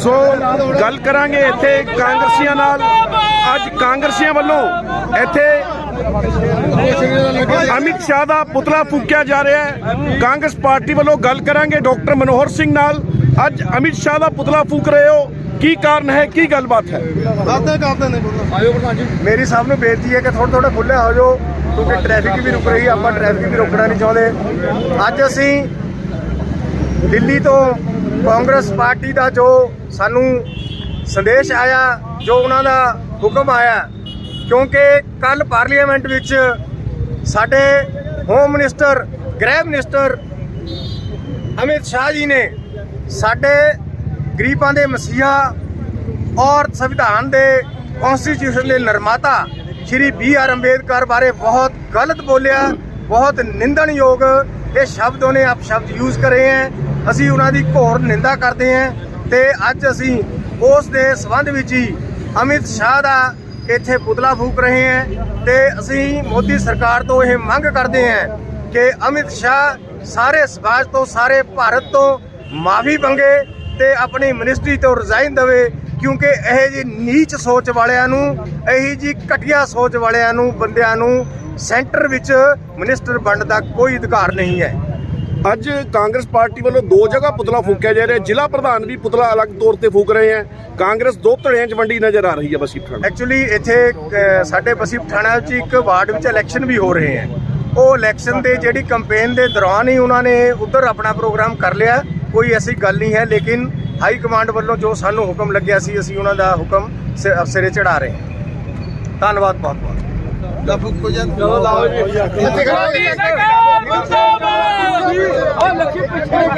ਸੋ ਗੱਲ ਕਰਾਂਗੇ ਇੱਥੇ ਕਾਂਗਰਸੀਆਂ ਨਾਲ। ਅੱਜ ਕਾਂਗਰਸੀਆਂ ਵੱਲੋਂ ਇੱਥੇ ਅਮਿਤ ਸ਼ਾਹ ਦਾ ਪੁਤਲਾ ਫੂਕਿਆ ਜਾ ਰਿਹਾ ਹੈ। ਕਾਂਗਰਸ ਪਾਰਟੀ ਵੱਲੋਂ ਗੱਲ ਕਰਾਂਗੇ ਡਾਕਟਰ ਮਨੋਹਰ ਸਿੰਘ ਨਾਲ। ਅੱਜ ਅਮਿਤ ਸ਼ਾਹ ਦਾ ਪੁਤਲਾ ਫੂਕ ਰਹੇ ਹੋ। ਕੀ ਕਾਰਨ ਹੈ? ਕੀ ਗੱਲਬਾਤ ਹੈ? ਕਰਦੇ ਕਰਦੇ ਨੇ ਬੋਲੋ ਮੇਰੀ ਸਭ ਨੂੰ ਬੇਨਤੀ ਹੈ ਕਿ ਥੋੜਾ ਥੋੜਾ ਖੁੱਲੇ ਹੋ ਜਾਓ, ਕਿਉਂਕਿ ਟ੍ਰੈਫਿਕ ਵੀ ਰੁਕ ਰਹੀ ਹੈ ਆਪਾਂ ਟ੍ਰੈਫਿਕ ਵੀ ਰੋਕਣਾ ਨਹੀਂ ਚਾਹੁੰਦੇ। ਅੱਜ ਅਸੀਂ ਦਿੱਲੀ ਤੋਂ ਕਾਂਗਰਸ ਪਾਰਟੀ ਦਾ ਜੋ ਸਾਨੂੰ ਸੰਦੇਸ਼ ਆਇਆ, ਜੋ ਉਹਨਾਂ ਦਾ ਹੁਕਮ ਆਇਆ, ਕਿਉਂਕਿ ਕੱਲ ਪਾਰਲੀਮੈਂਟ ਵਿੱਚ ਸਾਡੇ ਹੋਮ ਮਿਨਿਸਟਰ ਗ੍ਰਹਿ ਮਿਨਿਸਟਰ ਅਮਿਤ ਸ਼ਾਹ ਜੀ ਨੇ ਸਾਡੇ ਗਰੀਬਾਂ ਦੇ ਮਸੀਹਾ ਔਰ ਸੰਵਿਧਾਨ ਦੇ ਕਨਸਟੀਟਿਊਸ਼ਨ ਦੇ ਨਿਰਮਾਤਾ ਸ਼੍ਰੀ ਬੀ ਆਰ ਅੰਬੇਦਕਰ ਬਾਰੇ ਬਹੁਤ ਗਲਤ ਬੋਲਿਆ, ਬਹੁਤ ਨਿੰਦਣਯੋਗ ਇਹ ਸ਼ਬਦ ਉਹਨੇ ਆਪ ਸ਼ਬਦ ਯੂਜ਼ ਕਰੇ ਹੈ। ਅਸੀਂ ਉਹਨਾਂ ਦੀ ਘੋਰ ਨਿੰਦਾ ਕਰਦੇ ਹਾਂ ਤੇ ਅੱਜ ਅਸੀਂ ਉਸ ਦੇ ਸਬੰਧ ਵਿੱਚ ਹੀ ਅਮਿਤ ਸ਼ਾਹ ਦਾ ਇੱਥੇ ਪੁਤਲਾ ਫੂਕ ਰਹੇ ਹਾਂ ਤੇ ਅਸੀਂ ਮੋਦੀ ਸਰਕਾਰ ਤੋਂ ਇਹ ਮੰਗ ਕਰਦੇ ਹਾਂ ਕਿ ਅਮਿਤ ਸ਼ਾਹ ਸਾਰੇ ਸਮਾਜ ਤੋਂ, ਸਾਰੇ ਭਾਰਤ ਤੋਂ ਮਾਫੀ ਮੰਗੇ ਤੇ ਆਪਣੀ ਮਿਨਿਸਟਰੀ ਤੋਂ ਰਿਜ਼ਾਈਨ ਦੇਵੇ, ਕਿਉਂਕਿ ਇਹ ਜੀ ਨੀਚ ਸੋਚ ਵਾਲਿਆਂ ਨੂੰ, ਇਹੀ ਜੀ ਘਟੀਆ ਸੋਚ ਵਾਲਿਆਂ ਨੂੰ, ਬੰਦਿਆਂ ਨੂੰ ਸੈਂਟਰ ਵਿੱਚ ਮਿਨਿਸਟਰ ਬਣਨ ਦਾ ਕੋਈ ਅਧਿਕਾਰ ਨਹੀਂ ਹੈ। ਅੱਜ ਕਾਂਗਰਸ ਪਾਰਟੀ ਵੱਲੋਂ ਦੋ ਜਗ੍ਹਾ ਪੁਤਲਾ ਫੂਕਿਆ ਜਾ ਰਿਹਾ। ਜ਼ਿਲ੍ਹਾ ਪ੍ਰਧਾਨ ਵੀ ਪੁਤਲਾ ਅਲੱਗ ਤੌਰ ਤੇ ਫੂਕ ਰਹੇ ਹੈ। ਕਾਂਗਰਸ ਦੋ ਧੜਿਆਂ 'ਚ ਵੰਡੀ ਨਜ਼ਰ ਆ ਰਹੀ ਹੈ ਬਸੀ ਪਠਾਣਾ। ਐਕਚੁਅਲੀ ਇੱਥੇ ਸਾਡੇ ਬਸੀ ਪਠਾਣਾ ਵਿੱਚ ਇੱਕ ਵਾਰਡ ਵਿੱਚ ਇਲੈਕਸ਼ਨ ਵੀ ਹੋ ਰਹੇ ਹੈ। ਉਹ ਇਲੈਕਸ਼ਨ ਦੇ ਜਿਹੜੀ ਕੈਂਪੇਨ ਦੇ ਦੌਰਾਨ ਹੀ ਉਹਨਾਂ ਨੇ ਉੱਧਰ ਆਪਣਾ ਪ੍ਰੋਗਰਾਮ ਕਰ ਲਿਆ। ਕੋਈ ਐਸੀ ਗੱਲ ਨਹੀਂ ਹੈ, ਲੇਕਿਨ ਹਾਈ ਕਮਾਂਡ ਵੱਲੋਂ ਜੋ ਸਾਨੂੰ ਹੁਕਮ ਲੱਗਿਆ ਸੀ, ਅਸੀਂ ਉਹਨਾਂ ਦਾ ਹੁਕਮ ਸਿ- ਸਿਰੇ ਚੜਾ ਰਹੇ ਹਾਂ। ਧੰਨਵਾਦ ਬਹੁਤ ਬਹੁਤ ਲੱਭੂ ਕੋ ਜਾਂ ਚਲੋ ਲਾਓ ਜੀ। ਮੋਦੀ ਸਰਕਾਰ ਮੁਰਦਾਬਾਦ। ਉਹ ਲੱਖੀ ਪਿੱਛੇ